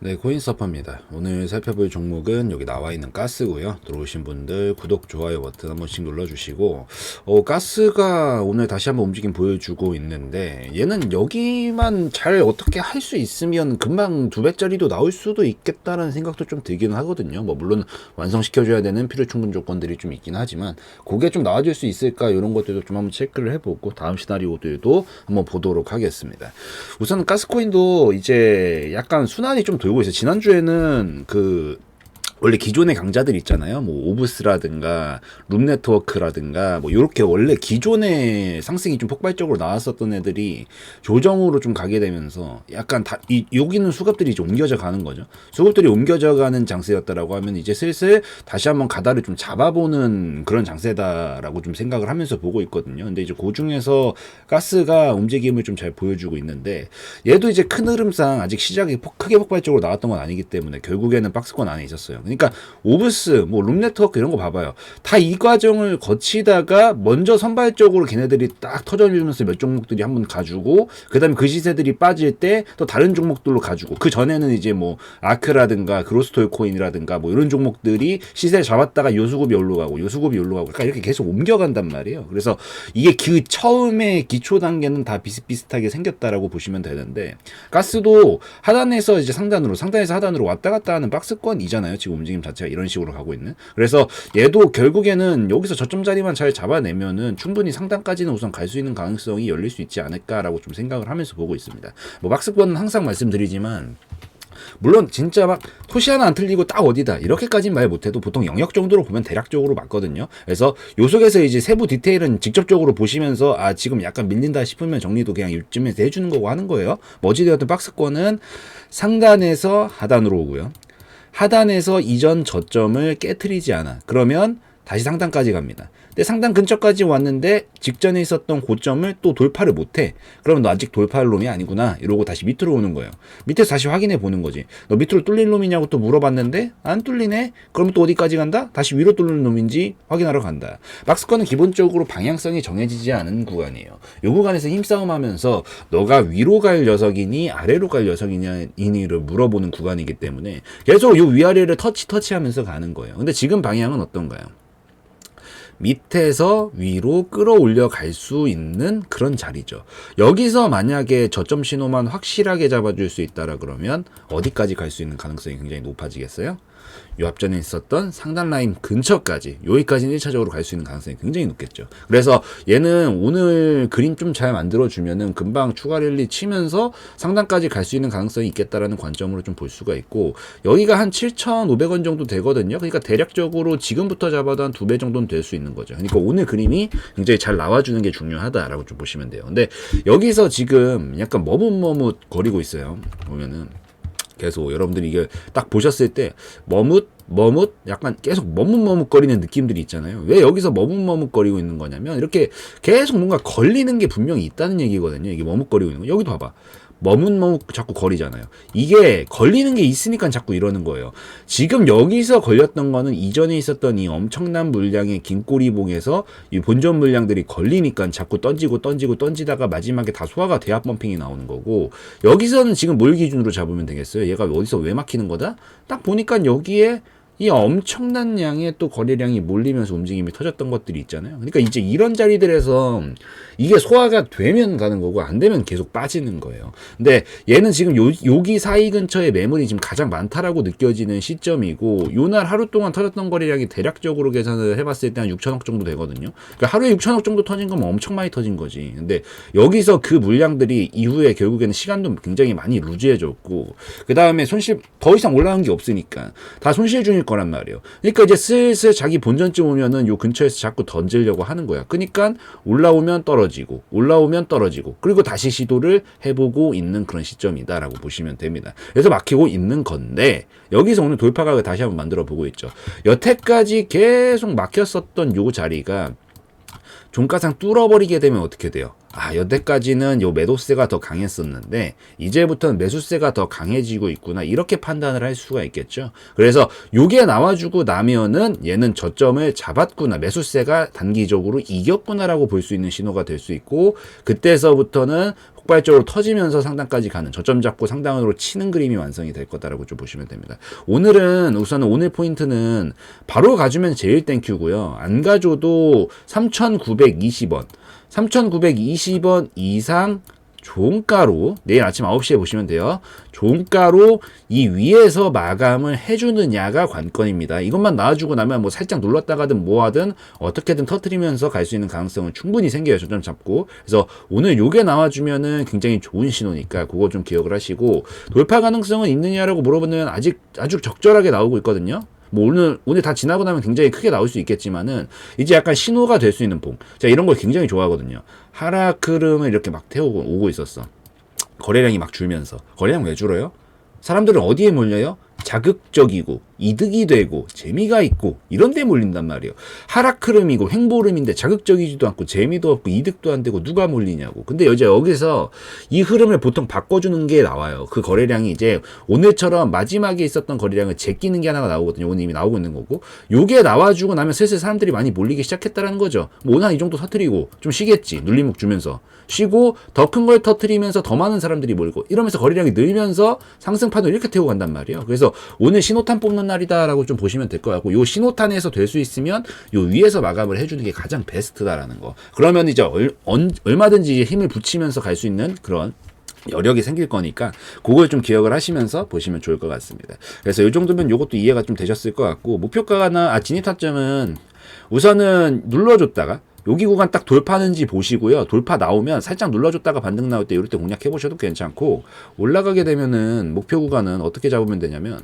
네, 코인서퍼입니다. 오늘 살펴볼 종목은 여기 나와 있는 가스고요. 들어오신 분들 구독, 좋아요 버튼 한 번씩 눌러주시고 어, 가스가 오늘 다시 한번 움직임 보여주고 있는데 얘는 여기만 잘 어떻게 할 수 있으면 금방 두 배짜리도 나올 수도 있겠다라는 생각도 좀 들기는 하거든요. 뭐 물론 완성시켜줘야 되는 필요 충분 조건들이 좀 있긴 하지만 그게 좀 나아질 수 있을까 이런 것들도 좀 한번 체크를 해보고 다음 시나리오들도 한번 보도록 하겠습니다. 우선 가스코인도 이제 약간 순환이 좀돌 고 있어요. 지난주에는 그 원래 기존의 강자들 있잖아요. 뭐 오브스라든가 룸 네트워크라든가 뭐 요렇게 원래 기존의 상승이 좀 폭발적으로 나왔었던 애들이 조정으로 좀 가게 되면서 약간 다 이 여기는 수급들이 좀 옮겨져 가는 거죠. 수급들이 옮겨져 가는 장세였다라고 하면 이제 슬슬 다시 한번 가다를 좀 잡아보는 그런 장세다라고 좀 생각을 하면서 보고 있거든요. 근데 이제 그 중에서 가스가 움직임을 좀 잘 보여주고 있는데 얘도 이제 큰 흐름상 아직 시작이 폭, 크게 폭발적으로 나왔던 건 아니기 때문에 결국에는 박스권 안에 있었어요. 그러니까 오브스, 뭐 룸네트워크 이런 거 봐봐요. 다 이 과정을 거치다가 먼저 선발적으로 걔네들이 딱 터져주면서 몇 종목들이 한번 가주고 그다음에 그 시세들이 빠질 때 또 다른 종목들로 가주고 그 전에는 이제 뭐 아크라든가 그로스토이 코인이라든가 뭐 이런 종목들이 시세 잡았다가 요수급이 올라가고 요수급이 올라가고 그러니까 이렇게 계속 옮겨간단 말이에요. 그래서 이게 그 처음에 기초 단계는 다 비슷비슷하게 생겼다라고 보시면 되는데 가스도 하단에서 이제 상단으로 상단에서 하단으로 왔다 갔다 하는 박스권이잖아요. 지금 움직임 자체가 이런 식으로 가고 있는. 그래서 얘도 결국에는 여기서 저점 자리만 잘 잡아내면은 충분히 상단까지는 우선 갈 수 있는 가능성이 열릴 수 있지 않을까라고 좀 생각을 하면서 보고 있습니다. 뭐 박스권은 항상 말씀드리지만 물론 진짜 막 토시 하나 안 틀리고 딱 어디다 이렇게까지는 말 못해도 보통 영역 정도로 보면 대략적으로 맞거든요. 그래서 요 속에서 이제 세부 디테일은 직접적으로 보시면서 아 지금 약간 밀린다 싶으면 정리도 그냥 이쯤에서 해주는 거고 하는 거예요. 뭐 어찌되었든 박스권은 상단에서 하단으로 오고요. 하단에서 이전 저점을 깨트리지 않아. 그러면 다시 상단까지 갑니다. 근데 상단 근처까지 왔는데 직전에 있었던 고점을 또 돌파를 못해. 그러면 너 아직 돌파할 놈이 아니구나. 이러고 다시 밑으로 오는 거예요. 밑에서 다시 확인해 보는 거지. 너 밑으로 뚫린 놈이냐고 또 물어봤는데 안 뚫리네. 그럼 또 어디까지 간다? 다시 위로 뚫는 놈인지 확인하러 간다. 박스권은 기본적으로 방향성이 정해지지 않은 구간이에요. 이 구간에서 힘싸움하면서 너가 위로 갈 녀석이니 아래로 갈 녀석이니를 물어보는 구간이기 때문에 계속 이 위아래를 터치 터치하면서 가는 거예요. 근데 지금 방향은 어떤가요? 밑에서 위로 끌어올려 갈 수 있는 그런 자리죠. 여기서 만약에 저점 신호만 확실하게 잡아줄 수 있다라 그러면 어디까지 갈 수 있는 가능성이 굉장히 높아지겠어요? 요 앞전에 있었던 상단 라인 근처까지 여기까지는 1차적으로 갈 수 있는 가능성이 굉장히 높겠죠. 그래서 얘는 오늘 그림 좀 잘 만들어 주면은 금방 추가 랠리 치면서 상단까지 갈 수 있는 가능성이 있겠다라는 관점으로 좀 볼 수가 있고 여기가 한 7,500원 정도 되거든요. 그러니까 대략적으로 지금부터 잡아도 한 두 배 정도는 될 수 있는 거죠. 그러니까 오늘 그림이 굉장히 잘 나와주는 게 중요하다라고 좀 보시면 돼요. 근데 여기서 지금 약간 머뭇머뭇 거리고 있어요. 보면은 계속 여러분들이 이게 딱 보셨을 때 머뭇 머뭇 약간 계속 머뭇머뭇거리는 느낌들이 있잖아요. 왜 여기서 머뭇머뭇거리고 있는 거냐면 이렇게 계속 뭔가 걸리는 게 분명히 있다는 얘기거든요. 이게 머뭇거리고 있는 거. 여기도 봐봐. 머뭇머뭇 자꾸 거리잖아요. 이게 걸리는 게 있으니까 자꾸 이러는 거예요. 지금 여기서 걸렸던 거는 이전에 있었던 이 엄청난 물량의 긴 꼬리봉에서 이 본전 물량들이 걸리니까 자꾸 던지고 던지고 던지다가 마지막에 다 소화가 대합 범핑이 나오는 거고 여기서는 지금 뭘 기준으로 잡으면 되겠어요? 얘가 어디서 왜 막히는 거다? 딱 보니까 여기에 이 엄청난 양의 또 거래량이 몰리면서 움직임이 터졌던 것들이 있잖아요. 그러니까 이제 이런 자리들에서 이게 소화가 되면 가는 거고 안 되면 계속 빠지는 거예요. 근데 얘는 지금 요, 여기 사이 근처에 매물이 지금 가장 많다라고 느껴지는 시점이고 요 날 하루 동안 터졌던 거래량이 대략적으로 계산을 해봤을 때 한 6천억 정도 되거든요. 그러니까 하루에 6천억 정도 터진 거면 엄청 많이 터진 거지. 근데 여기서 그 물량들이 이후에 결국에는 시간도 굉장히 많이 루즈해졌고 그 다음에 손실 더 이상 올라간 게 없으니까 다 손실 중일 거란 말이에요. 그러니까 이제 슬슬 자기 본전쯤 오면은 요 근처에서 자꾸 던지려고 하는 거야. 그러니까 올라오면 떨어지고 올라오면 떨어지고 그리고 다시 시도를 해보고 있는 그런 시점이다라고 보시면 됩니다. 그래서 막히고 있는 건데 여기서 오늘 돌파각을 다시 한번 만들어 보고 있죠. 여태까지 계속 막혔었던 요 자리가 종가상 뚫어버리게 되면 어떻게 돼요? 아, 여태까지는 요 매도세가 더 강했었는데 이제부터는 매수세가 더 강해지고 있구나. 이렇게 판단을 할 수가 있겠죠. 그래서 요게 나와주고 나면은 얘는 저점을 잡았구나. 매수세가 단기적으로 이겼구나라고 볼 수 있는 신호가 될 수 있고 그때서부터는 폭발적으로 터지면서 상단까지 가는 저점 잡고 상단으로 치는 그림이 완성이 될 거다라고 좀 보시면 됩니다. 오늘은 우선은 오늘 포인트는 바로 가주면 제일 땡큐고요. 안 가줘도 3,920원. 3,920원 이상 종가로 내일 아침 9시에 보시면 돼요. 종가로 이 위에서 마감을 해주느냐가 관건입니다. 이것만 나와주고 나면 뭐 살짝 눌렀다가든 뭐하든 어떻게든 터트리면서 갈 수 있는 가능성은 충분히 생겨요. 저점 잡고. 그래서 오늘 요게 나와주면은 굉장히 좋은 신호니까 그거 좀 기억을 하시고 돌파 가능성은 있느냐라고 물어보면 아직 아주 적절하게 나오고 있거든요. 뭐 오늘 오늘 다 지나고 나면 굉장히 크게 나올 수 있겠지만은 이제 약간 신호가 될 수 있는 봉. 제가 이런 걸 굉장히 좋아하거든요. 하락 흐름을 이렇게 막 태우고 오고 있었어. 거래량이 막 줄면서 거래량 왜 줄어요? 사람들은 어디에 몰려요? 자극적이고 이득이 되고 재미가 있고 이런 데 몰린단 말이에요. 하락 흐름이고 횡보 흐름인데 자극적이지도 않고 재미도 없고 이득도 안 되고 누가 몰리냐고. 근데 이제 여기서 이 흐름을 보통 바꿔주는 게 나와요. 그 거래량이 이제 오늘처럼 마지막에 있었던 거래량을 제끼는 게 하나가 나오거든요. 오늘 이미 나오고 있는 거고. 요게 나와주고 나면 슬슬 사람들이 많이 몰리기 시작했다라는 거죠. 뭐 오늘 한이 정도 터트리고 좀 쉬겠지. 눌림목 주면서. 쉬고 더 큰 걸 터트리면서 더 많은 사람들이 몰고 이러면서 거래량이 늘면서 상승판을 이렇게 태우고 간단 말이에요. 그래서 오늘 신호탄 뽑는 날이다라고 좀 보시면 될 것 같고 요 신호탄에서 될 수 있으면 요 위에서 마감을 해주는 게 가장 베스트다라는 거. 그러면 이제 얼, 언, 얼마든지 힘을 붙이면서 갈 수 있는 그런 여력이 생길 거니까 그걸 좀 기억을 하시면서 보시면 좋을 것 같습니다. 그래서 이 정도면 이것도 이해가 좀 되셨을 것 같고 목표가나 아 진입 타점은 우선은 눌러줬다가 여기 구간 딱 돌파하는지 보시고요. 돌파 나오면 살짝 눌러줬다가 반등 나올 때 이럴 때 공략해 보셔도 괜찮고 올라가게 되면은 목표 구간은 어떻게 잡으면 되냐면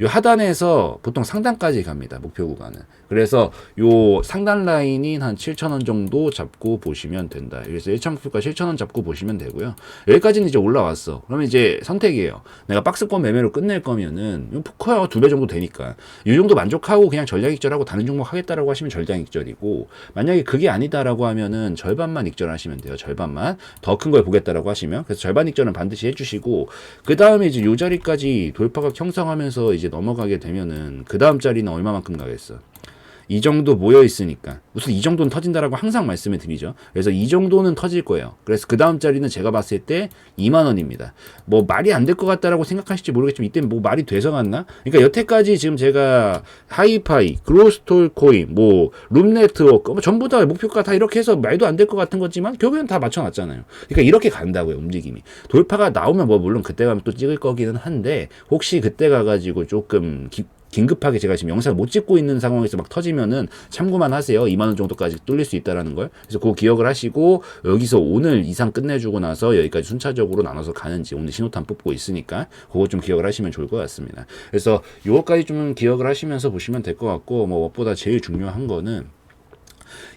요 하단에서 보통 상단까지 갑니다. 목표 구간은. 그래서 요 상단 라인이 한 7,000원 정도 잡고 보시면 된다. 그래서 1,000목표가 7,000원 잡고 보시면 되고요. 여기까지는 이제 올라왔어. 그러면 이제 선택이에요. 내가 박스권 매매로 끝낼 거면은 포커야 두배 정도 되니까 이 정도 만족하고 그냥 전략 익절하고 다른 종목 하겠다라고 하시면 전략 익절이고 만약에 그게 아니다라고 하면은 절반만 익절하시면 돼요. 절반만 더 큰 걸 보겠다라고 하시면 그래서 절반 익절은 반드시 해주시고 그 다음에 이제 요 자리까지 돌파각 형성하면서 이제 넘어가게 되면은 그 다음 자리는 얼마만큼 가겠어? 이 정도 모여 있으니까 우선 이 정도는 터진다라고 항상 말씀을 드리죠. 그래서 이 정도는 터질 거예요. 그래서 그 다음 자리는 제가 봤을 때 2만 원입니다. 뭐 말이 안 될 것 같다라고 생각하실지 모르겠지만 이때 뭐 말이 돼서 갔나? 그러니까 여태까지 지금 제가 하이파이, 그로스톨 코인, 뭐 룸네트워크 뭐 전부 다 목표가 다 이렇게 해서 말도 안 될 것 같은 거지만 결국엔 다 맞춰놨잖아요. 그러니까 이렇게 간다고요 움직임이. 돌파가 나오면 뭐 물론 그때 가면 또 찍을 거기는 한데 혹시 그때 가가지고 조금 기, 긴급하게 제가 지금 영상을 못 찍고 있는 상황에서 막 터지면은 참고만 하세요. 2만 원 정도까지 뚫릴 수 있다라는 걸. 그래서 그거 기억을 하시고 여기서 오늘 이상 끝내주고 나서 여기까지 순차적으로 나눠서 가는지 오늘 신호탄 뽑고 있으니까 그거 좀 기억을 하시면 좋을 것 같습니다. 그래서 요거까지 좀 기억을 하시면서 보시면 될 것 같고 뭐 무엇보다 제일 중요한 거는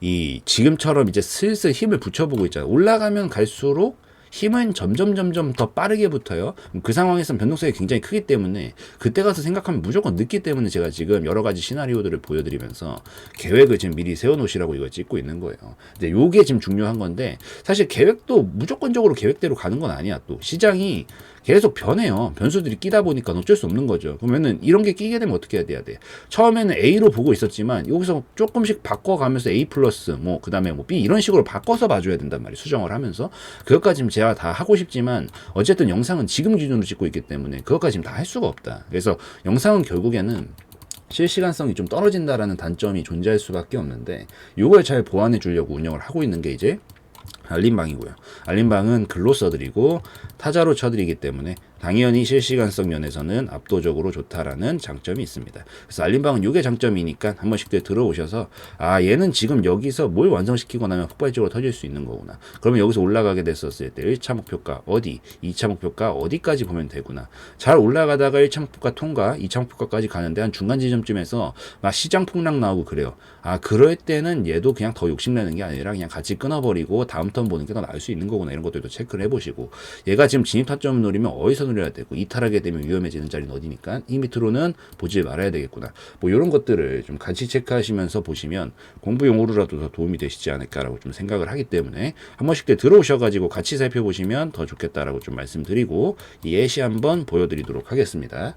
이 지금처럼 이제 슬슬 힘을 붙여보고 있잖아요. 올라가면 갈수록 힘은 점점 점점 더 빠르게 붙어요. 그 상황에서는 변동성이 굉장히 크기 때문에 그때 가서 생각하면 무조건 늦기 때문에 제가 지금 여러 가지 시나리오들을 보여드리면서 계획을 지금 미리 세워놓으시라고 이걸 찍고 있는 거예요. 근데 요게 지금 중요한 건데 사실 계획도 무조건적으로 계획대로 가는 건 아니야. 또 시장이 계속 변해요. 변수들이 끼다 보니까 어쩔 수 없는 거죠. 그러면은 이런 게 끼게 되면 어떻게 해야 돼? 처음에는 A로 보고 있었지만 여기서 조금씩 바꿔가면서 A 플러스 뭐 그다음에 뭐 B 이런 식으로 바꿔서 봐줘야 된단 말이에요. 수정을 하면서 그것까지 제가 다 하고 싶지만 어쨌든 영상은 지금 기준으로 찍고 있기 때문에 그것까지 지금 다 할 수가 없다. 그래서 영상은 결국에는 실시간성이 좀 떨어진다라는 단점이 존재할 수밖에 없는데 이걸 잘 보완해 주려고 운영을 하고 있는 게 이제 알림방이고요. 알림방은 글로 써드리고 타자로 쳐드리기 때문에 당연히 실시간성 면에서는 압도적으로 좋다라는 장점이 있습니다. 그래서 알림방은 이게 장점이니까 한 번씩들 들어오셔서 아 얘는 지금 여기서 뭘 완성시키고 나면 폭발적으로 터질 수 있는 거구나. 그러면 여기서 올라가게 됐었을 때 1차 목표가 어디, 2차 목표가 어디까지 보면 되구나. 잘 올라가다가 1차 목표가 통과, 2차 목표가까지 가는데 한 중간 지점쯤에서 막 시장 폭락 나오고 그래요. 아 그럴 때는 얘도 그냥 더 욕심내는 게 아니라 그냥 같이 끊어버리고 다음 턴 보는 게 더 나을 수 있는 거구나 이런 것들도 체크를 해보시고 얘가 지금 진입 타점을 노리면 어디서 노려야 되고 이탈하게 되면 위험해지는 자리는 어디니까 이 밑으로는 보지 말아야 되겠구나 뭐 이런 것들을 좀 같이 체크하시면서 보시면 공부용으로라도 더 도움이 되시지 않을까라고 좀 생각을 하기 때문에 한 번씩 들어오셔가지고 같이 살펴보시면 더 좋겠다라고 좀 말씀드리고 이 예시 한번 보여드리도록 하겠습니다.